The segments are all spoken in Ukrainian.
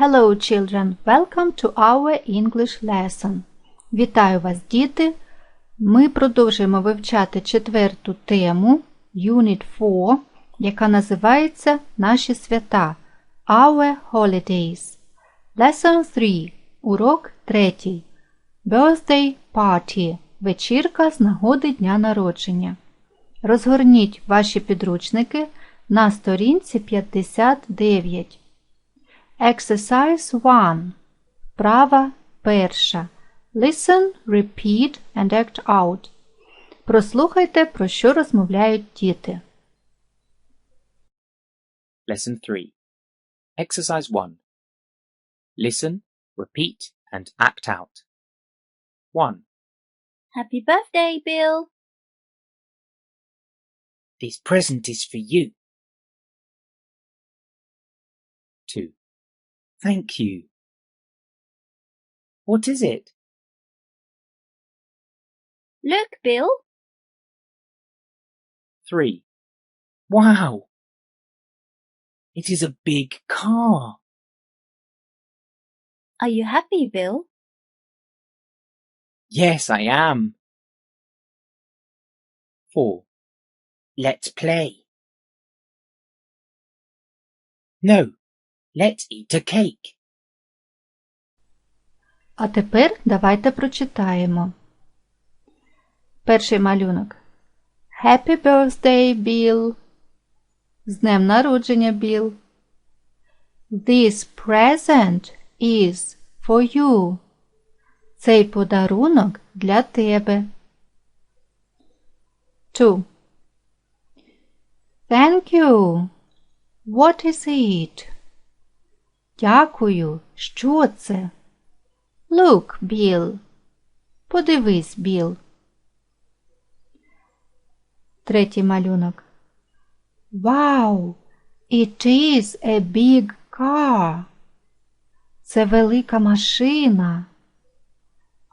Hello, children! Welcome to our English lesson. Вітаю вас, діти! Ми продовжуємо вивчати четверту тему Unit 4, яка називається Наші свята Our Holidays. Lesson 3. Урок 3. Birthday Party. Вечірка з нагоди дня народження. Розгорніть ваші підручники на сторінці 59. Exercise 1. Права перша. Listen, repeat and act out. Прослухайте, про що розмовляють діти. Lesson 3. Exercise 1. Listen, repeat, and act out. 1. Happy birthday, Bill. This present is for you. Thank you. What is it? Look, Bill. 3. Wow! It is a big car. Are you happy, Bill? Yes, I am. 4. Let's play. No, let's eat a cake. А тепер давайте прочитаємо. Перший малюнок. Happy birthday, Bill. З днем народження, Біл. This present is for you. Цей подарунок для тебе. 2. Thank you. What is it? Дякую. Що це? Look, Bill. Подивись, Біл. Третій малюнок. Wow! It is a big car. Це велика машина.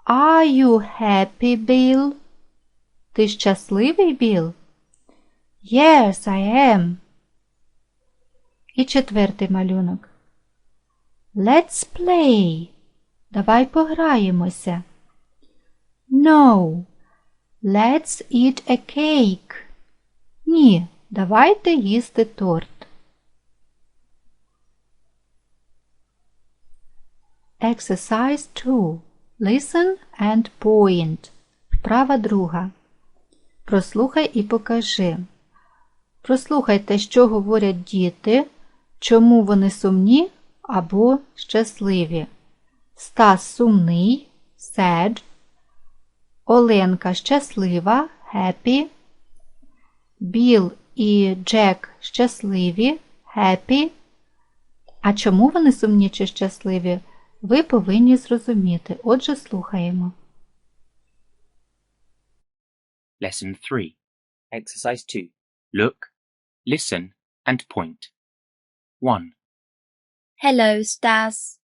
Are you happy, Bill? Ти щасливий, Біл? Yes, I am. І четвертий малюнок. Let's play. Давай пограємося. No. Let's eat a cake. Ні, давайте їсти торт. Exercise 2. Listen and point. Вправа друга. Прослухай і покажи. Прослухайте, що говорять діти, чому вони сумні або щасливі. Стас сумний sad. Оленка щаслива happy. Біл і Джек щасливі happy. А чому вони сумні чи щасливі? Ви повинні зрозуміти. Отже, слухаємо. Lesson 3. Exercise 2. Look, listen, and point. 1. Hello, Stas.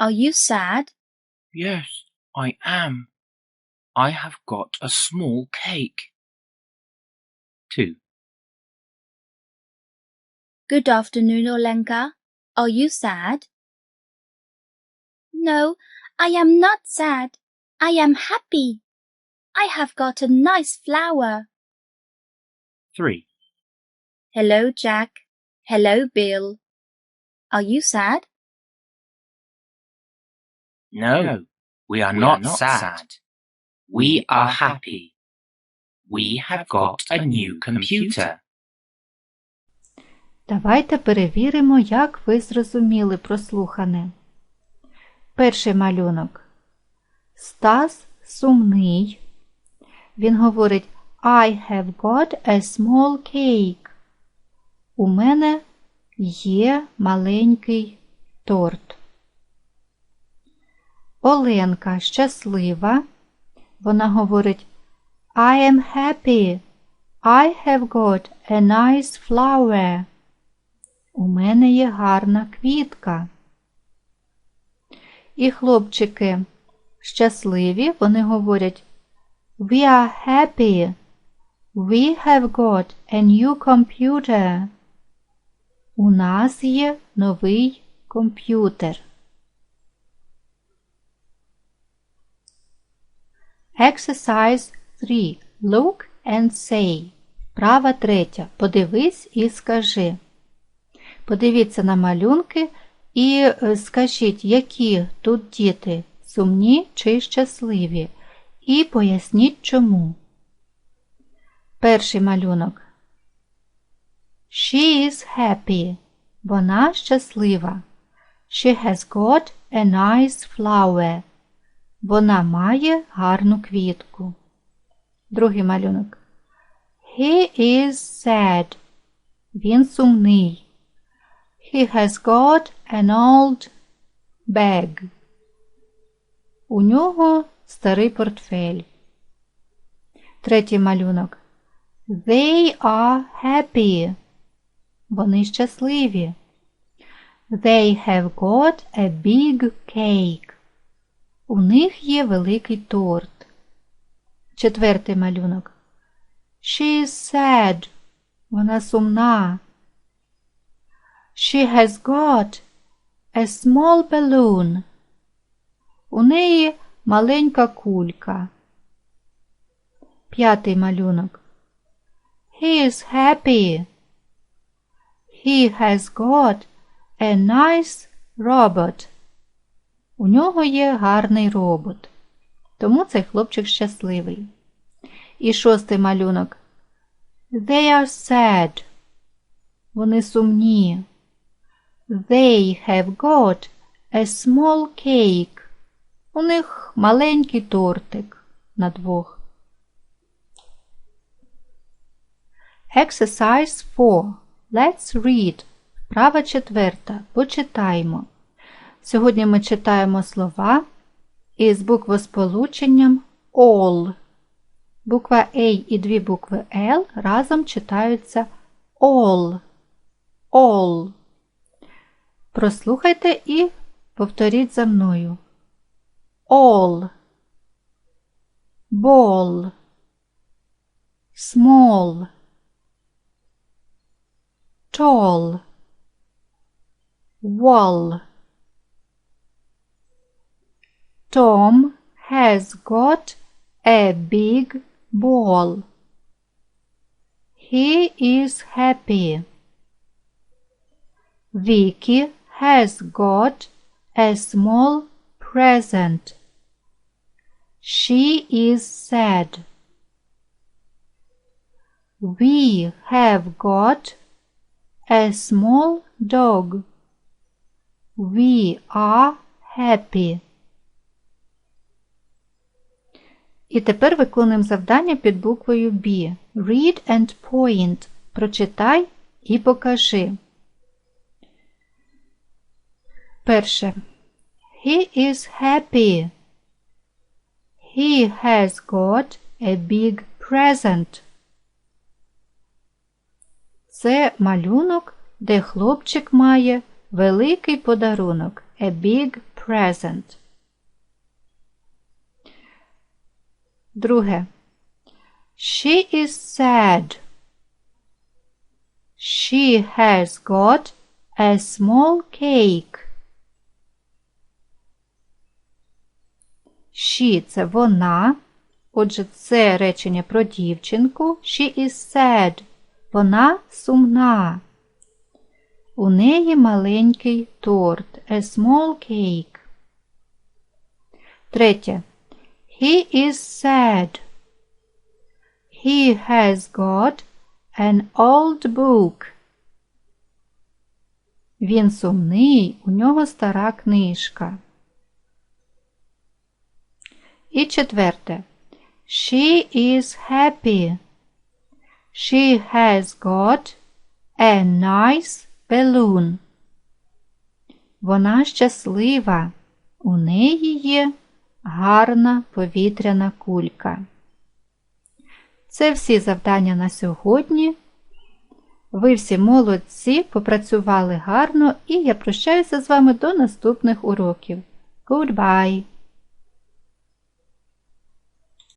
Are you sad? Yes, I am. I have got a small cake. 2. Good afternoon, Olenka. Are you sad? No, I am not sad. I am happy. I have got a nice flower. 3. Hello, Jack. Hello, Bill. Are you sad? No, we are not, sad. We are happy. We have got a new computer. Давайте перевіримо, як ви зрозуміли прослухане. Перший малюнок. Стас сумний. Він говорить I have got a small cake. У мене є маленький торт. Оленка щаслива. Вона говорить I am happy. I have got a nice flower. У мене є гарна квітка. І хлопчики щасливі, вони говорять We are happy. We have got a new computer. У нас є новий комп'ютер. Exercise 3. Look and say. Права третя. Подивись і скажи. Подивіться на малюнки і е, скажіть, які тут діти сумні чи щасливі. І поясніть чому. Перший малюнок. She is happy. Вона щаслива. She has got a nice flower. Вона має гарну квітку. Другий малюнок. He is sad. Він сумний. He has got an old bag. У нього старий портфель. Третій малюнок. They are happy. Вони щасливі. They have got a big cake. У них є великий торт. Четвертий малюнок. She is sad. Вона сумна. She has got a small balloon. У неї маленька кулька. П'ятий малюнок. He is happy. He has got a nice robot. У нього є гарний робот. Тому цей хлопчик щасливий. І шостий малюнок. They are sad. Вони сумні. They have got a small cake. У них маленький тортик на двох. Exercise 4. Let's read. Права четверта. Почитаймо. Сьогодні ми читаємо слова із буквосполученням all. Буква A і дві букви L разом читаються all. All. Прослухайте і повторіть за мною. All. Ball. Small. Tall. Wall. Tom has got a big ball. He is happy. Vicky has got a small present. She is sad. We have got a small dog. We are happy. І тепер виконуємо завдання під буквою B. Read and point. Прочитай і покажи. Перше. He is happy. He has got a big present. Це малюнок, де хлопчик має великий подарунок. A big present. Друге. She is sad. She has got a small cake. She – це вона. Отже, це речення про дівчинку. She is sad. Вона сумна. У неї маленький торт. A small cake. Третє. He is sad. He has got an old book. Він сумний, у нього стара книжка. І четверте. She is happy. She has got a nice balloon. Вона щаслива. У неї є гарна повітряна кулька. Це всі завдання на сьогодні. Ви всі молодці, попрацювали гарно, і я прощаюся з вами до наступних уроків. Goodbye!